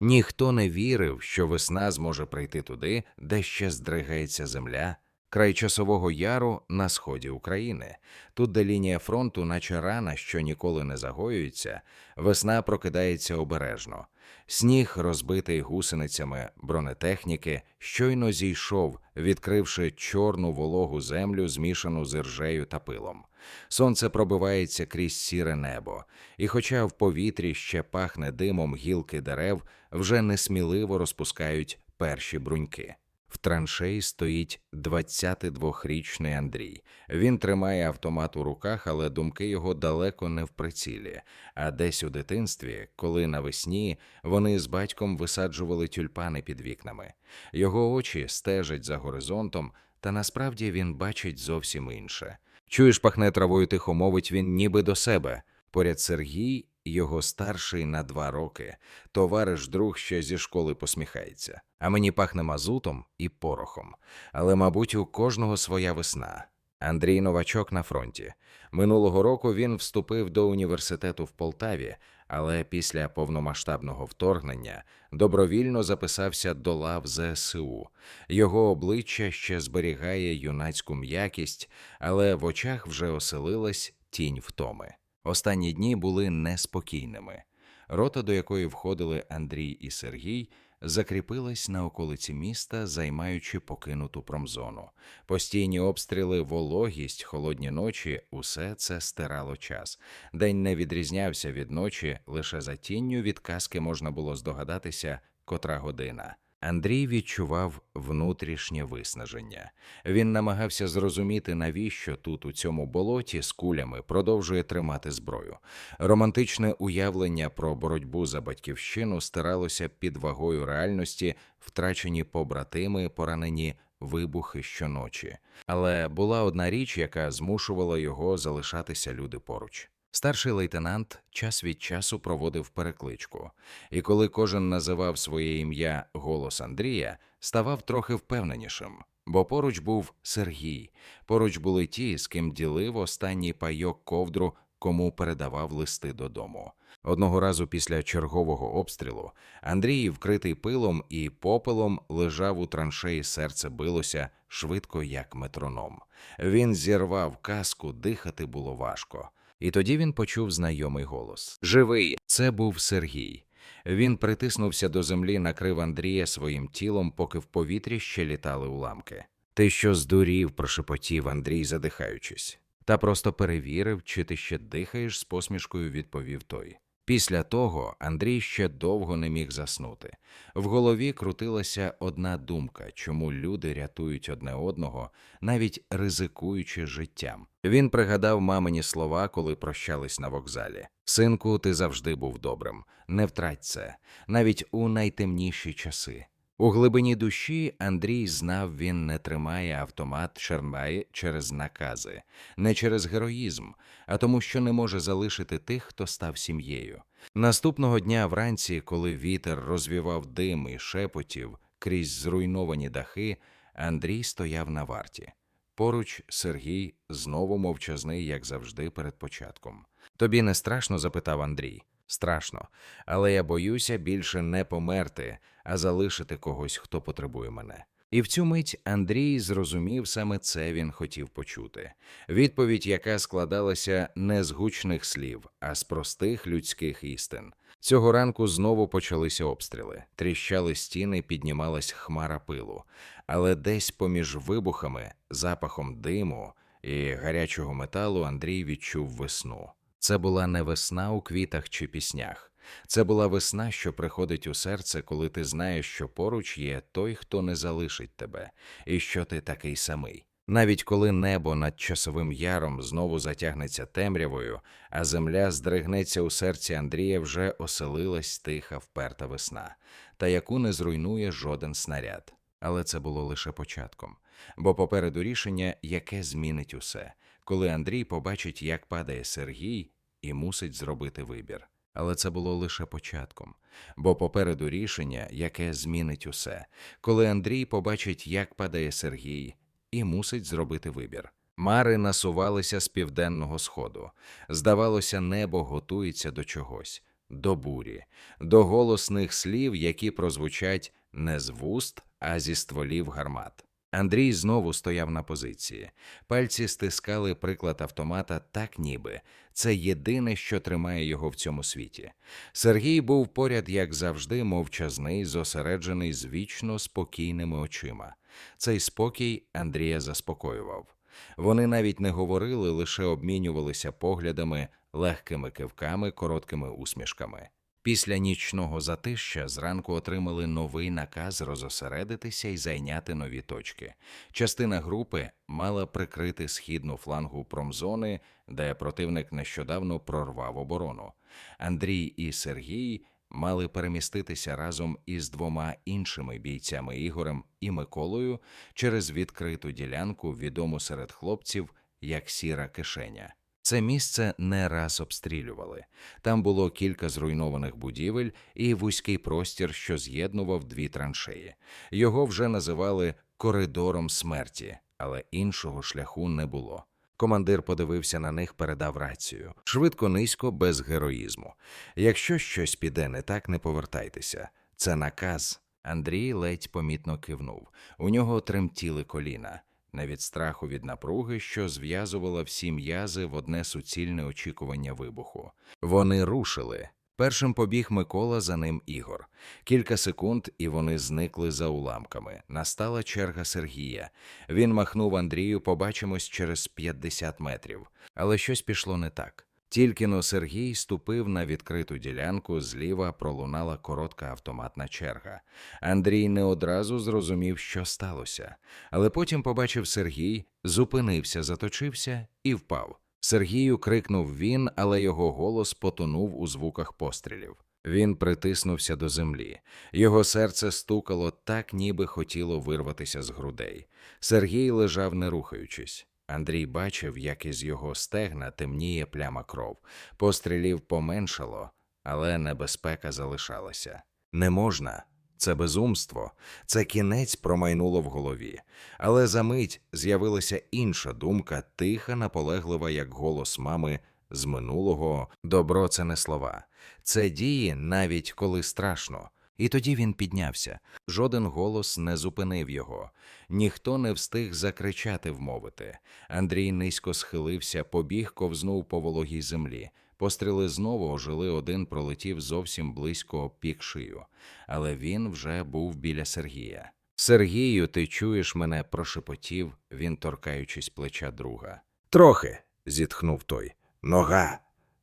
Ніхто не вірив, що весна зможе прийти туди, де ще здригається земля, край часового яру на сході України. Тут, де лінія фронту, наче рана, що ніколи не загоюється, весна прокидається обережно. Сніг, розбитий гусеницями бронетехніки, щойно зійшов, відкривши чорну вологу землю, змішану з іржею та пилом. Сонце пробивається крізь сіре небо, і, хоча в повітрі ще пахне димом гілки дерев, вже несміливо розпускають перші бруньки. В траншеї стоїть 22-річний Андрій. Він тримає автомат у руках, але думки його далеко не в прицілі. А десь у дитинстві, коли навесні вони з батьком висаджували тюльпани під вікнами. Його очі стежать за горизонтом, та насправді він бачить зовсім інше. Чуєш, пахне травою тихо мовить він ніби до себе. Поряд Сергій, його старший на два роки, товариш друг ще зі школи посміхається. А мені пахне мазутом і порохом. Але, мабуть, у кожного своя весна. Андрій новачок на фронті. Минулого року він вступив до університету в Полтаві, але після повномасштабного вторгнення добровільно записався до лав ЗСУ. Його обличчя ще зберігає юнацьку м'якість, але в очах вже оселилась тінь втоми. Останні дні були неспокійними. Рота, до якої входили Андрій і Сергій, закріпилась на околиці міста, займаючи покинуту промзону. Постійні обстріли, вологість, холодні ночі усе це стирало час. День не відрізнявся від ночі, лише за тінню від казки можна було здогадатися, котра година. Андрій відчував внутрішнє виснаження. Він намагався зрозуміти, навіщо тут, у цьому болоті з кулями, продовжує тримати зброю. Романтичне уявлення про боротьбу за батьківщину стиралося під вагою реальності, втрачені побратими, поранені вибухи щоночі. Але була одна річ, яка змушувала його залишатися люди поруч. Старший лейтенант час від часу проводив перекличку, і коли кожен називав своє ім'я голос Андрія, ставав трохи впевненішим, бо поруч був Сергій, поруч були ті, з ким ділив останній пайок ковдру, кому передавав листи додому. Одного разу після чергового обстрілу Андрій, вкритий пилом і попелом, лежав у траншеї, серце билося швидко, як метроном. Він зірвав каску, дихати було важко. І тоді він почув знайомий голос. Живий. Це був Сергій. Він притиснувся до землі, накрив Андрія своїм тілом, поки в повітрі ще літали уламки. Ти що здурів, прошепотів Андрій, задихаючись. Та просто перевірив, чи ти ще дихаєш, з посмішкою відповів той. Після того Андрій ще довго не міг заснути. В голові крутилася одна думка, чому люди рятують одне одного, навіть ризикуючи життям. Він пригадав мамині слова, коли прощались на вокзалі. Синку, ти завжди був добрим. Не втрать це, навіть у найтемніші часи. У глибині душі Андрій знав, він не тримає автомат Шермай через накази, не через героїзм, а тому, що не може залишити тих, хто став сім'єю. Наступного дня вранці, коли вітер розвівав дим і шепотів крізь зруйновані дахи, Андрій стояв на варті. Поруч Сергій знову мовчазний, як завжди, перед початком. Тобі не страшно? запитав Андрій. Страшно, але я боюся більше не померти, а залишити когось, хто потребує мене. І в цю мить Андрій зрозумів саме це він хотів почути. Відповідь, яка складалася не з гучних слів, а з простих людських істин. Цього ранку знову почалися обстріли, тріщали стіни, піднімалась хмара пилу, але десь поміж вибухами, запахом диму і гарячого металу Андрій відчув весну. Це була не весна у квітах чи піснях. Це була весна, що приходить у серце, коли ти знаєш, що поруч є той, хто не залишить тебе, і що ти такий самий. Навіть коли небо над часовим яром знову затягнеться темрявою, а земля здригнеться у серці Андрія, вже оселилась тиха, вперта весна, та яку не зруйнує жоден снаряд. Але це було лише початком, бо попереду рішення, яке змінить усе, коли Андрій побачить, як падає Сергій, і мусить зробити вибір. Але це було лише початком, бо попереду рішення, яке змінить усе, коли Андрій побачить, як падає Сергій, і мусить зробити вибір. Мари насувалися з південного сходу. Здавалося, небо готується до чогось. до бурі, до голосних слів, які прозвучать не з вуст, а зі стволів гармат. Андрій знову стояв на позиції. Пальці стискали приклад автомата так ніби. Це єдине, що тримає його в цьому світі. Сергій був поряд, як завжди, мовчазний, зосереджений з вічно спокійними очима. Цей спокій Андрія заспокоював. Вони навіть не говорили, лише обмінювалися поглядами, легкими кивками, короткими усмішками. Після нічного затища зранку отримали новий наказ розосередитися і зайняти нові точки. Частина групи мала прикрити східну флангу промзони, де противник нещодавно прорвав оборону. Андрій і Сергій мали переміститися разом із двома іншими бійцями Ігорем і Миколою через відкриту ділянку, відому серед хлопців як сіра кишеня. Це місце не раз обстрілювали. Там було кілька зруйнованих будівель і вузький простір, що з'єднував дві траншеї. Його вже називали коридором смерті, але іншого шляху не було. Командир подивився на них, передав рацію. Швидко, низько, без героїзму. Якщо щось піде не так, не повертайтеся. Це наказ. Андрій ледь помітно кивнув. У нього тремтіли коліна. Не від страху від напруги, що зв'язувала всі м'язи в одне суцільне очікування вибуху. Вони рушили. Першим побіг Микола, за ним Ігор. Кілька секунд, і вони зникли за уламками. Настала черга Сергія. Він махнув Андрію, побачимось через 50 метрів. Але щось пішло не так. Тільки но Сергій ступив на відкриту ділянку, зліва пролунала коротка автоматна черга. Андрій не одразу зрозумів, що сталося, але потім побачив Сергій, зупинився, заточився і впав. Сергію крикнув він, але його голос потонув у звуках пострілів. Він притиснувся до землі. Його серце стукало так, ніби хотіло вирватися з грудей. Сергій лежав, не рухаючись. Андрій бачив, як із його стегна темніє пляма кров. Пострілів поменшало, але небезпека залишалася. Не можна. Це безумство, це кінець промайнуло в голові. Але за мить з'явилася інша думка, тиха, наполеглива, як голос мами з минулого добро це не слова. Це дії, навіть коли страшно. І тоді він піднявся. Жоден голос не зупинив його. Ніхто не встиг закричати вмовити. Андрій низько схилився, побіг, ковзнув по вологій землі. Постріли знову ожили, один пролетів зовсім близько пік шию. Але він вже був біля Сергія. Сергію, ти чуєш мене? прошепотів він, торкаючись плеча друга. Трохи, зітхнув той. Нога.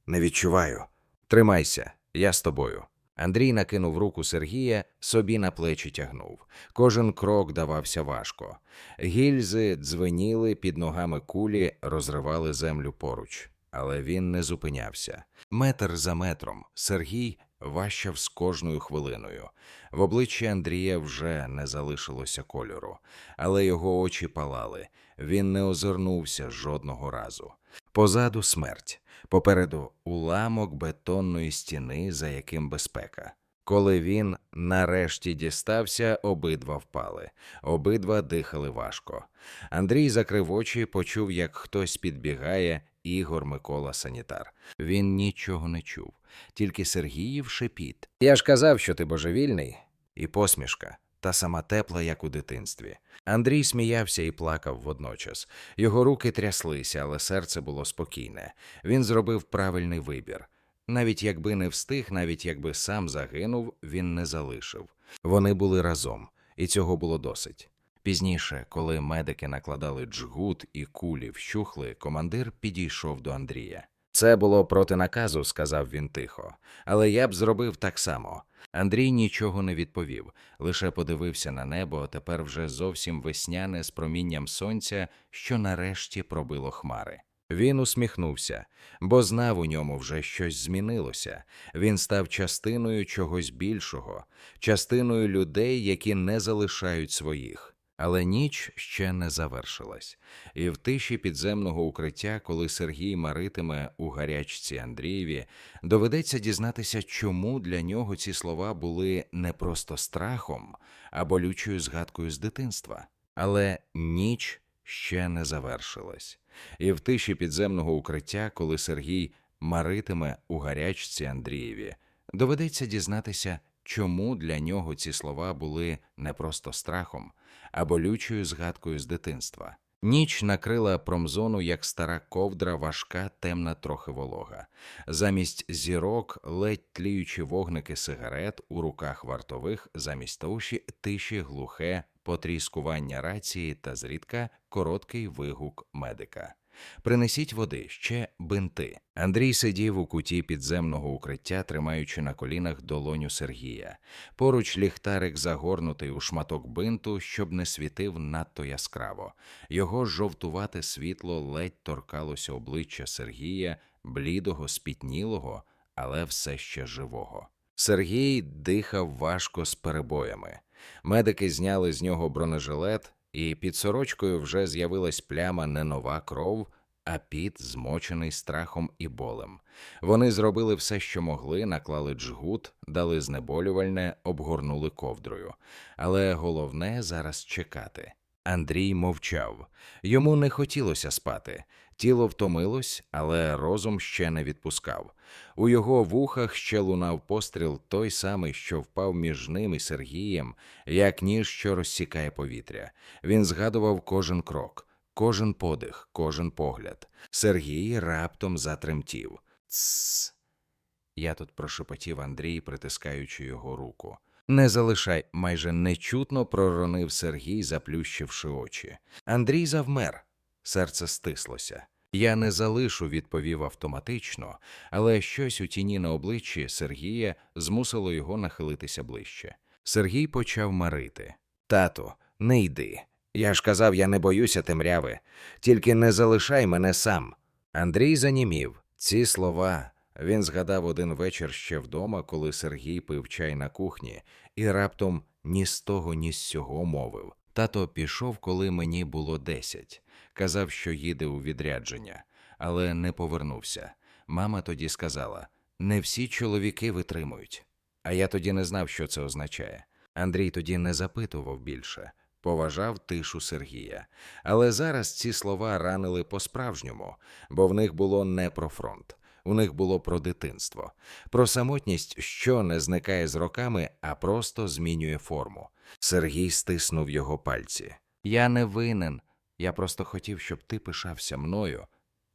Не відчуваю. Тримайся, я з тобою. Андрій накинув руку Сергія, собі на плечі тягнув. Кожен крок давався важко. Гільзи дзвеніли під ногами кулі, розривали землю поруч. Але він не зупинявся. Метр за метром Сергій важчав з кожною хвилиною. В обличчі Андрія вже не залишилося кольору, але його очі палали. Він не озирнувся жодного разу. Позаду смерть, попереду уламок бетонної стіни, за яким безпека. Коли він нарешті дістався, обидва впали, обидва дихали важко. Андрій закрив очі, почув, як хтось підбігає, Ігор Микола санітар. Він нічого не чув, тільки Сергіїв шепіт. Я ж казав, що ти божевільний, і посмішка, та сама тепла, як у дитинстві. Андрій сміявся і плакав водночас. Його руки тряслися, але серце було спокійне. Він зробив правильний вибір. Навіть якби не встиг, навіть якби сам загинув, він не залишив. Вони були разом, і цього було досить. Пізніше, коли медики накладали джгут і кулі вщухли, командир підійшов до Андрія. Це було проти наказу, сказав він тихо, але я б зробив так само. Андрій нічого не відповів, лише подивився на небо, тепер вже зовсім весняне з промінням сонця, що нарешті пробило хмари. Він усміхнувся, бо знав у ньому вже щось змінилося. Він став частиною чогось більшого, частиною людей, які не залишають своїх. Але ніч ще не завершилась, і в тиші підземного укриття, коли Сергій маритиме у гарячці Андрієві, доведеться дізнатися, чому для нього ці слова були не просто страхом, а болючою згадкою з дитинства. Але ніч ще не завершилась, і в тиші підземного укриття, коли Сергій маритиме у гарячці Андрієві, Доведеться дізнатися, чому для нього ці слова були не просто страхом, а болючою згадкою з дитинства. Ніч накрила промзону, як стара ковдра, важка, темна, трохи волога. Замість зірок ледь тліючі вогники сигарет у руках вартових, замість тиші, тиші глухе потріскування рації та зрідка короткий вигук медика. Принесіть води, ще бинти. Андрій сидів у куті підземного укриття, тримаючи на колінах долоню Сергія. Поруч ліхтарик загорнутий у шматок бинту, щоб не світив надто яскраво. Його жовтувате світло ледь торкалося обличчя Сергія, блідого, спітнілого, але все ще живого. Сергій дихав важко з перебоями. Медики зняли з нього бронежилет, і під сорочкою вже з'явилась пляма не нова кров, а піт, змочений страхом і болем. Вони зробили все, що могли, наклали джгут, дали знеболювальне, обгорнули ковдрою. Але головне зараз чекати. Андрій мовчав. Йому не хотілося спати. Тіло втомилось, але розум ще не відпускав. У його вухах ще лунав постріл той самий, що впав між ним і Сергієм, як ніж, що розсікає повітря. Він згадував кожен крок, кожен подих, кожен погляд. Сергій раптом затремтів. Тсс. Я тут прошепотів Андрій, притискаючи його руку. Не залишай, майже нечутно проронив Сергій, заплющивши очі. Андрій завмер. Серце стислося. Я не залишу, відповів автоматично, але щось у тіні на обличчі Сергія змусило його нахилитися ближче. Сергій почав марити. Тату, не йди. Я ж казав, я не боюся темряви. Тільки не залишай мене сам. Андрій занімів. Ці слова він згадав один вечір ще вдома, коли Сергій пив чай на кухні, і раптом ні з того, ні з сього мовив. Тато пішов, коли мені було десять. Казав, що їде у відрядження, але не повернувся. Мама тоді сказала: не всі чоловіки витримують. А я тоді не знав, що це означає. Андрій тоді не запитував більше, поважав тишу Сергія. Але зараз ці слова ранили по-справжньому, бо в них було не про фронт. У них було про дитинство, про самотність, що не зникає з роками, а просто змінює форму. Сергій стиснув його пальці. Я не винен. Я просто хотів, щоб ти пишався мною.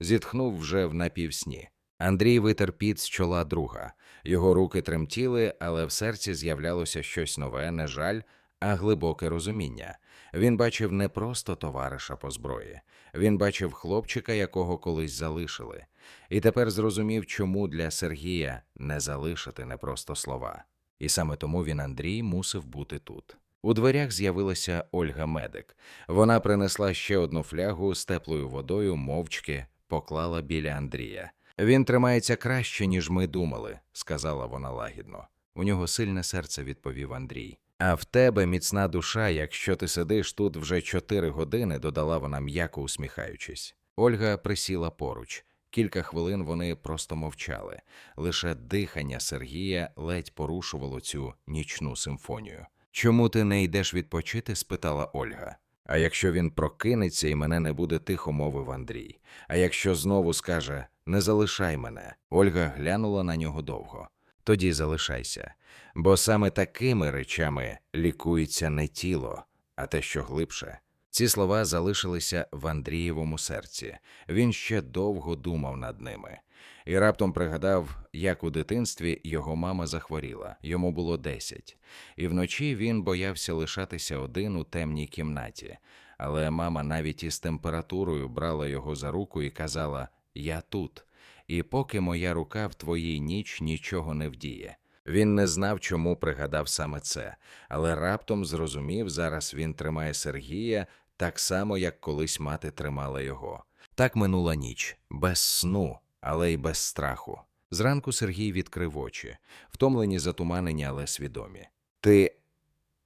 Зітхнув вже в напівсні. Андрій витер піт з чола друга. Його руки тремтіли, але в серці з'являлося щось нове, не жаль, а глибоке розуміння. Він бачив не просто товариша по зброї, він бачив хлопчика, якого колись залишили, і тепер зрозумів, чому для Сергія не залишити не просто слова. І саме тому він Андрій мусив бути тут. У дверях з'явилася Ольга Медик. Вона принесла ще одну флягу з теплою водою, мовчки поклала біля Андрія. Він тримається краще, ніж ми думали, сказала вона лагідно. У нього сильне серце, відповів Андрій. А в тебе міцна душа, якщо ти сидиш тут вже чотири години, додала вона м'яко усміхаючись. Ольга присіла поруч. Кілька хвилин вони просто мовчали. Лише дихання Сергія ледь порушувало цю нічну симфонію. Чому ти не йдеш відпочити? спитала Ольга. А якщо він прокинеться і мене не буде тихо, мовив Андрій. А якщо знову скаже не залишай мене, Ольга глянула на нього довго. Тоді залишайся, бо саме такими речами лікується не тіло, а те, що глибше. Ці слова залишилися в Андрієвому серці. Він ще довго думав над ними. І раптом пригадав, як у дитинстві його мама захворіла, йому було десять. І вночі він боявся лишатися один у темній кімнаті. Але мама навіть із температурою брала його за руку і казала: Я тут. І поки моя рука в твоїй ніч нічого не вдіє. Він не знав, чому пригадав саме це, але раптом зрозумів, зараз він тримає Сергія так само, як колись мати тримала його. Так минула ніч, без сну, але й без страху. Зранку Сергій відкрив очі, втомлені, затуманені, але свідомі. Ти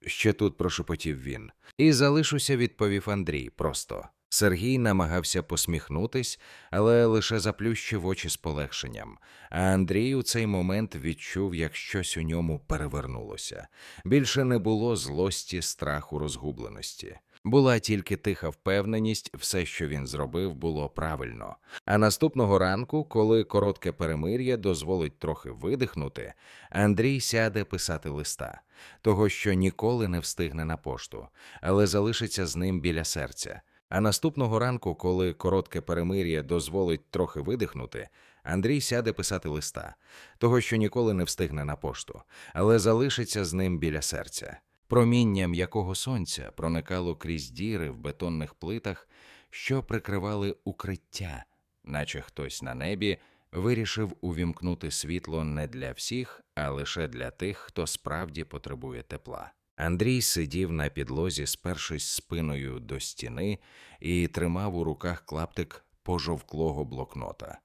ще тут прошепотів він. І залишуся, відповів Андрій, просто. Сергій намагався посміхнутись, але лише заплющив очі з полегшенням. А Андрій у цей момент відчув, як щось у ньому перевернулося. Більше не було злості, страху, розгубленості. Була тільки тиха впевненість, все, що він зробив, було правильно. А наступного ранку, коли коротке перемир'я дозволить трохи видихнути, Андрій сяде писати листа, того, що ніколи не встигне на пошту, але залишиться з ним біля серця. А наступного ранку, коли коротке перемир'я дозволить трохи видихнути, Андрій сяде писати листа, того, що ніколи не встигне на пошту, але залишиться з ним біля серця. Проміння м'якого сонця проникало крізь діри в бетонних плитах, що прикривали укриття, наче хтось на небі вирішив увімкнути світло не для всіх, а лише для тих, хто справді потребує тепла. Андрій сидів на підлозі, спершись спиною до стіни, і тримав у руках клаптик пожовклого блокнота.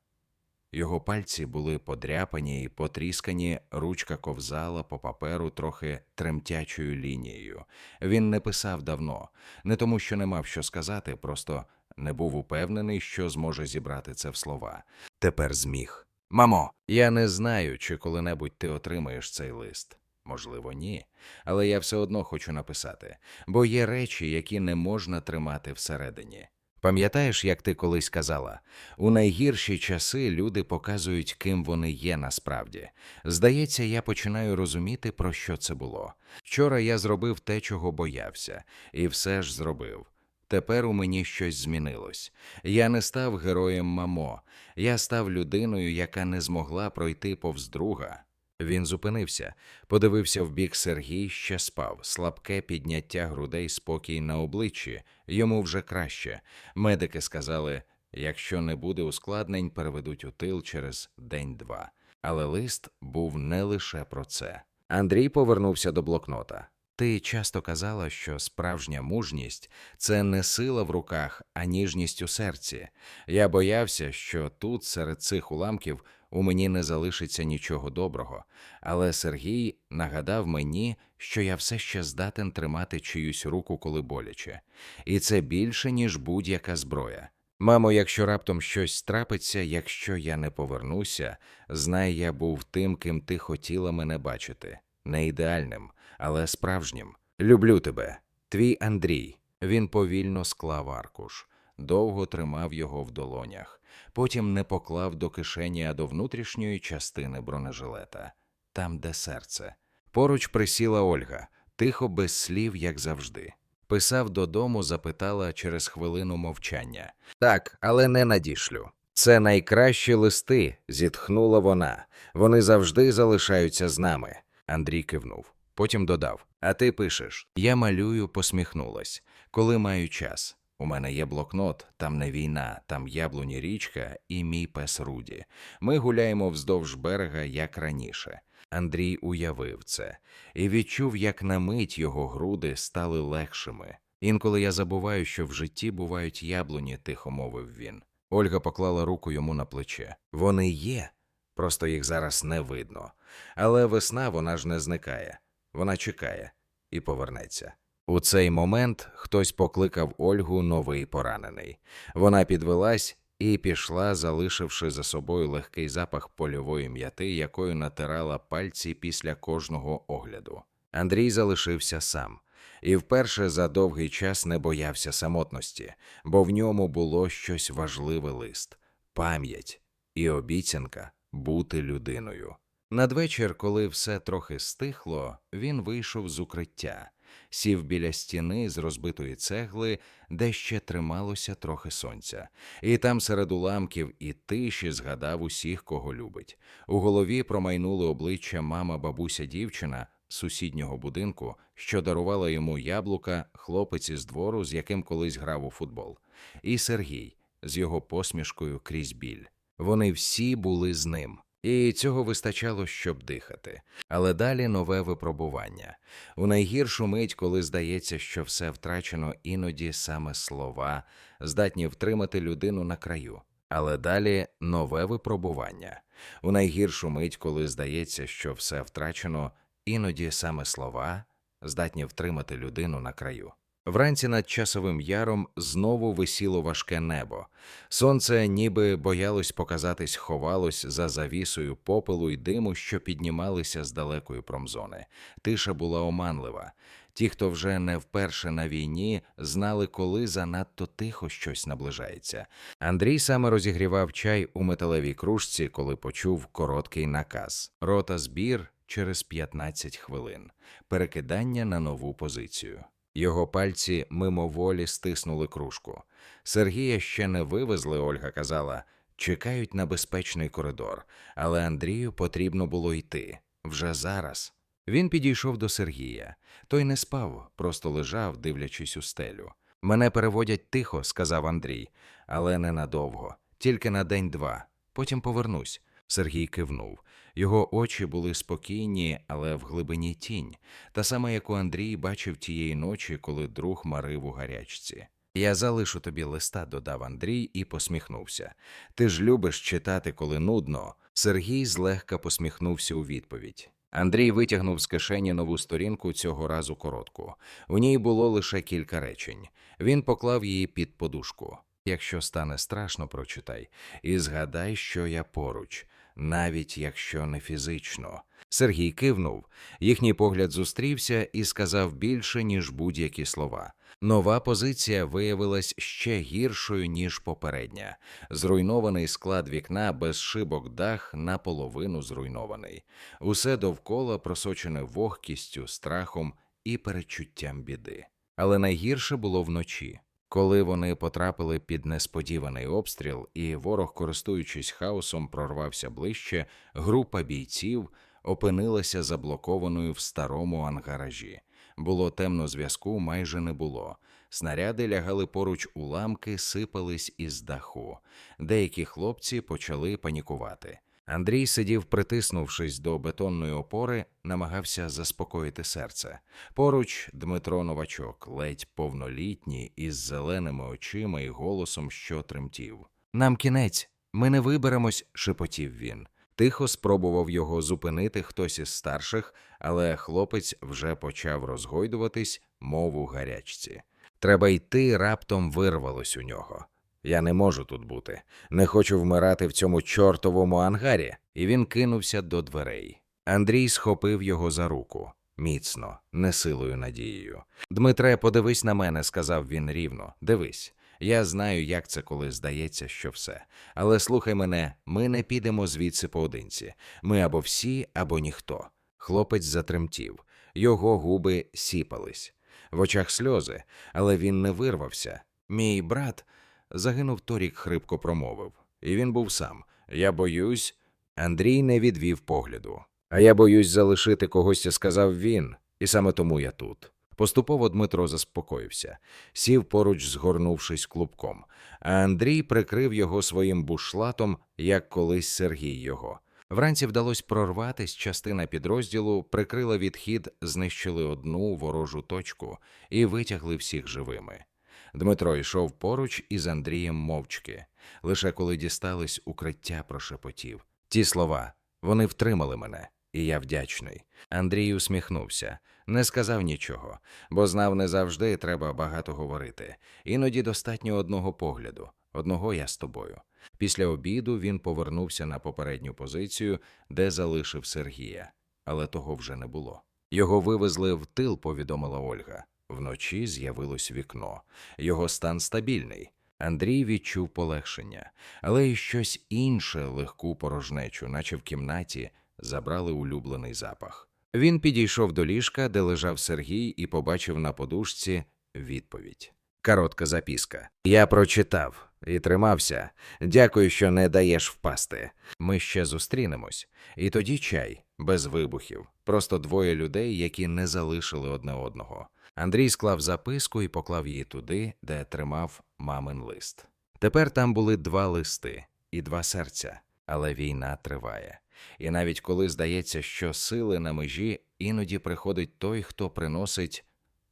Його пальці були подряпані і потріскані, ручка ковзала по паперу трохи тремтячою лінією. Він не писав давно, не тому, що не мав що сказати, просто не був упевнений, що зможе зібрати це в слова. Тепер зміг. Мамо, я не знаю, чи коли-небудь ти отримаєш цей лист. Можливо, ні. Але я все одно хочу написати, бо є речі, які не можна тримати всередині. Пам'ятаєш, як ти колись казала, у найгірші часи люди показують, ким вони є насправді. Здається, я починаю розуміти, про що це було. Вчора я зробив те, чого боявся, і все ж зробив. Тепер у мені щось змінилось. Я не став героєм мамо, я став людиною, яка не змогла пройти повз друга. Він зупинився, подивився в бік Сергій, ще спав, слабке підняття грудей, спокій на обличчі, йому вже краще. Медики сказали, якщо не буде ускладнень, переведуть у тил через день-два. Але лист був не лише про це. Андрій повернувся до блокнота. Ти часто казала, що справжня мужність це не сила в руках, а ніжність у серці. Я боявся, що тут, серед цих уламків, у мені не залишиться нічого доброго, але Сергій нагадав мені, що я все ще здатен тримати чиюсь руку, коли боляче, і це більше, ніж будь-яка зброя. Мамо, якщо раптом щось трапиться, якщо я не повернуся, знай, я був тим, ким ти хотіла мене бачити, не ідеальним, але справжнім. Люблю тебе, твій Андрій. Він повільно склав аркуш, довго тримав його в долонях, потім не поклав до кишені, а до внутрішньої частини бронежилета, там, де серце. Поруч присіла Ольга, тихо, без слів, як завжди. Писав додому, запитала через хвилину мовчання. Так, але не надішлю. Це найкращі листи, зітхнула вона. Вони завжди залишаються з нами. Андрій кивнув. Потім додав: А ти пишеш. Я малюю, посміхнулась. Коли маю час. У мене є блокнот, там не війна, там яблуні річка і мій пес Руді. Ми гуляємо вздовж берега, як раніше. Андрій уявив це і відчув, як на мить його груди стали легшими. Інколи я забуваю, що в житті бувають яблуні, тихо мовив він. Ольга поклала руку йому на плече. Вони є, просто їх зараз не видно. Але весна вона ж не зникає. Вона чекає і повернеться. У цей момент хтось покликав Ольгу новий поранений. Вона підвелась і пішла, залишивши за собою легкий запах польової м'яти, якою натирала пальці після кожного огляду. Андрій залишився сам і вперше за довгий час не боявся самотності, бо в ньому було щось важливе лист, пам'ять і обіцянка бути людиною. Надвечір, коли все трохи стихло, він вийшов з укриття, сів біля стіни з розбитої цегли, де ще трималося трохи сонця, і там серед уламків і тиші згадав усіх, кого любить. У голові промайнули обличчя мама, бабуся, дівчина сусіднього будинку, що дарувала йому яблука, хлопець із двору, з яким колись грав у футбол, і Сергій з його посмішкою крізь біль. Вони всі були з ним. І цього вистачало, щоб дихати. Але далі нове випробування. У найгіршу мить, коли здається, що все втрачено, іноді саме слова здатні втримати людину на краю. Але далі нове випробування. У найгіршу мить, коли здається, що все втрачено, іноді саме слова здатні втримати людину на краю. Вранці над часовим яром знову висіло важке небо. Сонце, ніби боялось показатись, ховалось за завісою попелу й диму, що піднімалися з далекої промзони. Тиша була оманлива. Ті, хто вже не вперше на війні, знали, коли занадто тихо щось наближається. Андрій саме розігрівав чай у металевій кружці, коли почув короткий наказ: рота збір через 15 хвилин, перекидання на нову позицію. Його пальці мимоволі стиснули кружку. Сергія ще не вивезли, Ольга казала. Чекають на безпечний коридор, але Андрію потрібно було йти вже зараз. Він підійшов до Сергія. Той не спав, просто лежав, дивлячись у стелю. Мене переводять тихо, сказав Андрій, але ненадовго, тільки на день-два. Потім повернусь. Сергій кивнув. Його очі були спокійні, але в глибині тінь, та сама, яку Андрій бачив тієї ночі, коли друг марив у гарячці. Я залишу тобі листа, додав Андрій і посміхнувся. Ти ж любиш читати, коли нудно. Сергій злегка посміхнувся у відповідь. Андрій витягнув з кишені нову сторінку цього разу коротку. У ній було лише кілька речень. Він поклав її під подушку. Якщо стане страшно, прочитай, і згадай, що я поруч, навіть якщо не фізично. Сергій кивнув. Їхній погляд зустрівся і сказав більше, ніж будь-які слова. Нова позиція виявилась ще гіршою, ніж попередня. Зруйнований склад вікна без шибок дах наполовину зруйнований. Усе довкола просочене вогкістю, страхом і перечуттям біди. Але найгірше було вночі. Коли вони потрапили під несподіваний обстріл, і ворог, користуючись хаосом, прорвався ближче, група бійців опинилася заблокованою в старому ангаражі. Було темно зв'язку, майже не було. Снаряди лягали поруч уламки, сипались із даху. Деякі хлопці почали панікувати. Андрій сидів, притиснувшись до бетонної опори, намагався заспокоїти серце. Поруч Дмитро Новачок, ледь повнолітній, із зеленими очима і голосом, що тремтів. Нам кінець, ми не виберемось, шепотів він. Тихо спробував його зупинити хтось із старших, але хлопець вже почав розгойдуватись, мов у гарячці. Треба йти, раптом вирвалось у нього. Я не можу тут бути, не хочу вмирати в цьому чортовому ангарі. І він кинувся до дверей. Андрій схопив його за руку. Міцно, не силою надією. Дмитре, подивись на мене, сказав він рівно. Дивись. Я знаю, як це, коли здається, що все. Але слухай мене, ми не підемо звідси поодинці. Ми або всі, або ніхто. Хлопець затремтів, його губи сіпались. В очах сльози, але він не вирвався. Мій брат загинув торік, хрипко промовив. І він був сам. Я боюсь. Андрій не відвів погляду. А я боюсь залишити когось, сказав він, і саме тому я тут. Поступово Дмитро заспокоївся, сів поруч, згорнувшись клубком, а Андрій прикрив його своїм бушлатом, як колись Сергій його. Вранці вдалося прорватись, частина підрозділу прикрила відхід, знищили одну ворожу точку і витягли всіх живими. Дмитро йшов поруч із Андрієм мовчки. Лише коли дістались укриття прошепотів. Ті слова вони втримали мене, і я вдячний. Андрій усміхнувся, не сказав нічого, бо знав, не завжди треба багато говорити. Іноді достатньо одного погляду, одного я з тобою. Після обіду він повернувся на попередню позицію, де залишив Сергія, але того вже не було. Його вивезли в тил, повідомила Ольга. Вночі з'явилось вікно. Його стан стабільний. Андрій відчув полегшення, але й щось інше легку порожнечу, наче в кімнаті забрали улюблений запах. Він підійшов до ліжка, де лежав Сергій, і побачив на подушці відповідь. Коротка записка. Я прочитав і тримався. Дякую, що не даєш впасти. Ми ще зустрінемось. І тоді чай, без вибухів, просто двоє людей, які не залишили одне одного. Андрій склав записку і поклав її туди, де тримав мамин лист. Тепер там були два листи і два серця, але війна триває. І навіть коли здається, що сили на межі, іноді приходить той, хто приносить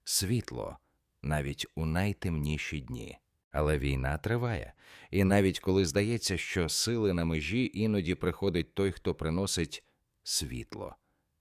світло, навіть у найтемніші дні. Але війна триває, і навіть коли здається, що сили на межі, іноді приходить той, хто приносить світло,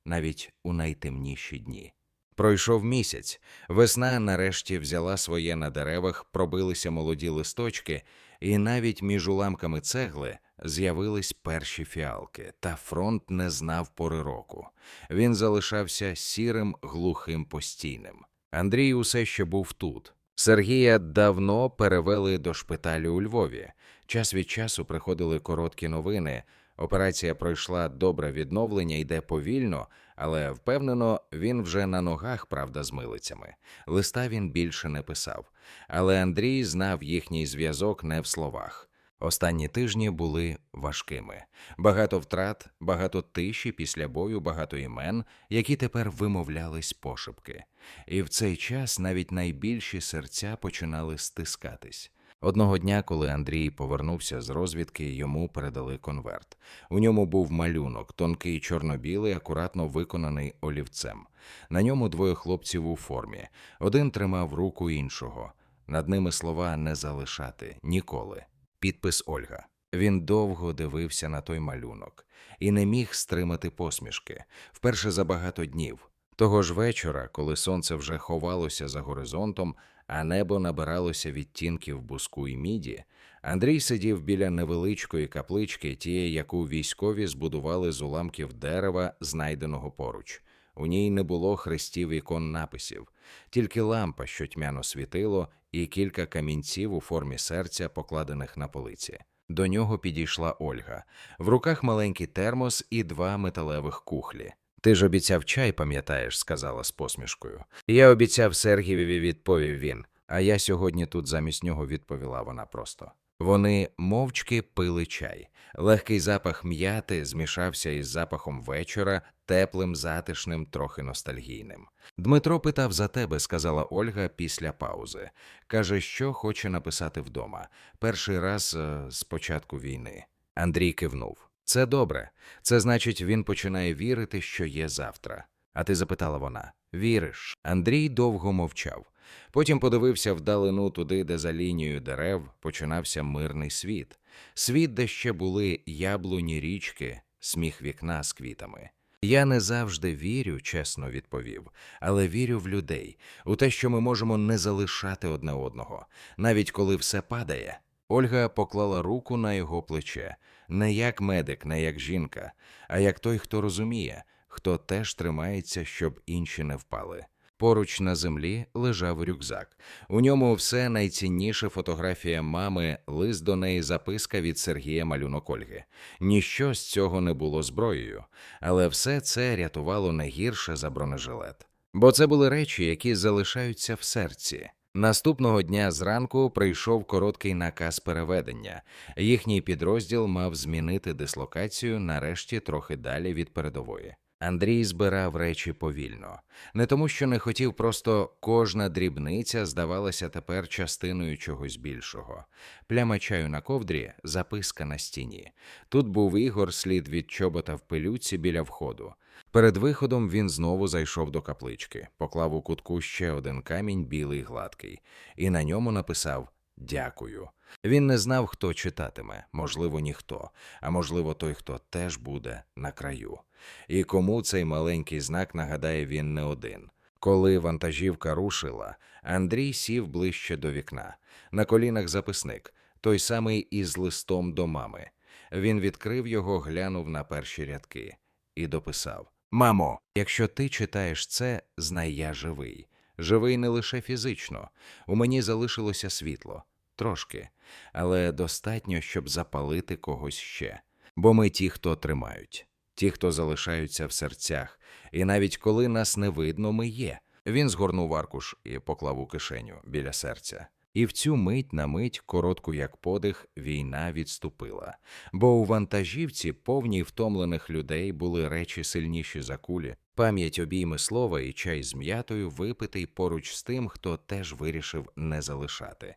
навіть у найтемніші дні. Пройшов місяць. Весна нарешті взяла своє на деревах, пробилися молоді листочки, і навіть між уламками цегли з'явились перші фіалки, та фронт не знав пори року. Він залишався сірим, глухим постійним. Андрій усе ще був тут. Сергія давно перевели до шпиталю у Львові. Час від часу приходили короткі новини. Операція пройшла добре відновлення, йде повільно, але впевнено, він вже на ногах, правда, з милицями. Листа він більше не писав. Але Андрій знав їхній зв'язок не в словах. Останні тижні були важкими. Багато втрат, багато тиші після бою, багато імен, які тепер вимовлялись пошепки. І в цей час навіть найбільші серця починали стискатись. Одного дня, коли Андрій повернувся з розвідки, йому передали конверт. У ньому був малюнок, тонкий чорно-білий, акуратно виконаний олівцем. На ньому двоє хлопців у формі. Один тримав руку іншого. Над ними слова не залишати ніколи. Підпис Ольга. Він довго дивився на той малюнок і не міг стримати посмішки вперше за багато днів. Того ж вечора, коли сонце вже ховалося за горизонтом, а небо набиралося відтінків буску і міді, Андрій сидів біля невеличкої каплички, тієї, яку військові збудували з уламків дерева, знайденого поруч. У ній не було хрестів ікон написів, тільки лампа, що тьмяно світило, і кілька камінців у формі серця, покладених на полиці. До нього підійшла Ольга. В руках маленький термос і два металевих кухлі. Ти ж обіцяв чай, пам'ятаєш, сказала з посмішкою. Я обіцяв Сергієві, відповів він, а я сьогодні тут замість нього відповіла вона просто. Вони мовчки пили чай. Легкий запах м'яти змішався із запахом вечора, теплим, затишним, трохи ностальгійним. Дмитро питав за тебе, сказала Ольга після паузи. Каже, що хоче написати вдома. Перший раз е, з початку війни. Андрій кивнув. Це добре. Це значить, він починає вірити, що є завтра. А ти запитала вона Віриш? Андрій довго мовчав. Потім подивився вдалину туди, де за лінією дерев починався мирний світ, світ, де ще були яблуні річки, сміх вікна з квітами. Я не завжди вірю, чесно відповів, але вірю в людей, у те, що ми можемо не залишати одне одного, навіть коли все падає. Ольга поклала руку на його плече, не як медик, не як жінка, а як той, хто розуміє, хто теж тримається, щоб інші не впали. Поруч на землі лежав рюкзак. У ньому все найцінніше фотографія мами, лист до неї записка від Сергія малюнок Ольги. Ніщо з цього не було зброєю, але все це рятувало не гірше за бронежилет. Бо це були речі, які залишаються в серці. Наступного дня зранку прийшов короткий наказ переведення. Їхній підрозділ мав змінити дислокацію нарешті трохи далі від передової. Андрій збирав речі повільно, не тому, що не хотів, просто кожна дрібниця здавалася тепер частиною чогось більшого. Пляма чаю на ковдрі, записка на стіні. Тут був ігор, слід від чобота в пилюці біля входу. Перед виходом він знову зайшов до каплички, поклав у кутку ще один камінь, білий гладкий, і на ньому написав Дякую. Він не знав, хто читатиме, можливо, ніхто, а можливо, той, хто теж буде на краю. І кому цей маленький знак нагадає він не один. Коли вантажівка рушила, Андрій сів ближче до вікна. На колінах записник, той самий із листом до мами. Він відкрив його, глянув на перші рядки і дописав: Мамо, якщо ти читаєш це, знай я живий. Живий не лише фізично. У мені залишилося світло трошки, але достатньо, щоб запалити когось ще. Бо ми ті, хто тримають, ті, хто залишаються в серцях, і навіть коли нас не видно, ми є. Він згорнув аркуш і поклав у кишеню біля серця. І в цю мить на мить, коротку як подих, війна відступила. Бо у вантажівці, повній втомлених людей, були речі сильніші за кулі, пам'ять обійми слова і чай з м'ятою випитий поруч з тим, хто теж вирішив не залишати.